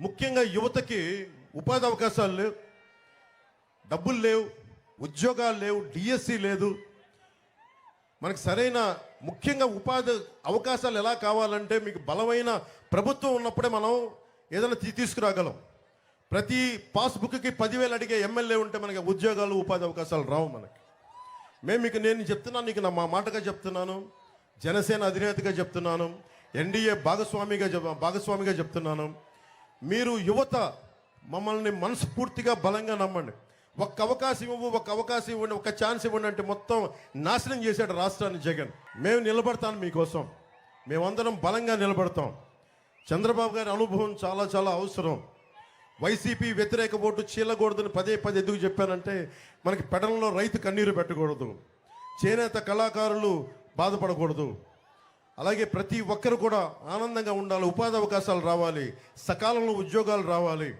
ముఖ్యంగా యువతకి ఉపాధి అవకాశాలు లేవు. డబ్బులు లేవు ఉద్యోగాలు లేవు డిఎస్సి లేదు. మనకి సరైన ముఖ్యంగా ఉపాధి అవకాశాలు ఎలా కావాలంటే మీకు బలమైన ప్రభుత్వం ఉన్నప్పుడే మనం ఏదైనా తీ- తీసుకురాగలం. ప్రతి పాస్బుక్కి పదివేలు అడిగే ఎమ్మెల్యే ఉంటే మనకి ఉద్యోగాలు ఉపాధి అవకాశాలు రావు మనకి. మేము మీకు నేను చెప్తున్నాను నీకు నా మా మాటగా చెప్తున్నాను జనసేన అధినేతగా చెప్తున్నాను ఎన్డీఏ భాగస్వామిగా భాగస్వామిగా చెప్తున్నాను. మీరు యువత మమ్మల్ని మనస్ఫూర్తిగా బలంగా నమ్మండి. ఒక్క అవకాశం ఇవ్వు ఒక అవకాశం ఇవ్వండి ఒక ఛాన్స్ ఇవ్వండి అంటే మొత్తం నాశనం చేశాడు రాష్ట్రాన్ని జగన్. మేము నిలబడతాను మీకోసం. మేమందరం బలంగా నిలబడతాం. చంద్రబాబు గారి అనుభవం చాలా చాలా అవసరం. వైసీపీ వ్యతిరేక ఓటు చీలకూడదని పదే పదే ఎందుకు చెప్పానంటే మనకి పెడలలో రైతు కన్నీరు పెట్టకూడదు. చేనేత కళాకారులు బాధపడకూడదు. అలాగే ప్రతి ఒక్కరు కూడా ఆనందంగా ఉండాలి ఉపాధి అవకాశాలు రావాలి సకాలంలో ఉద్యోగాలు రావాలి.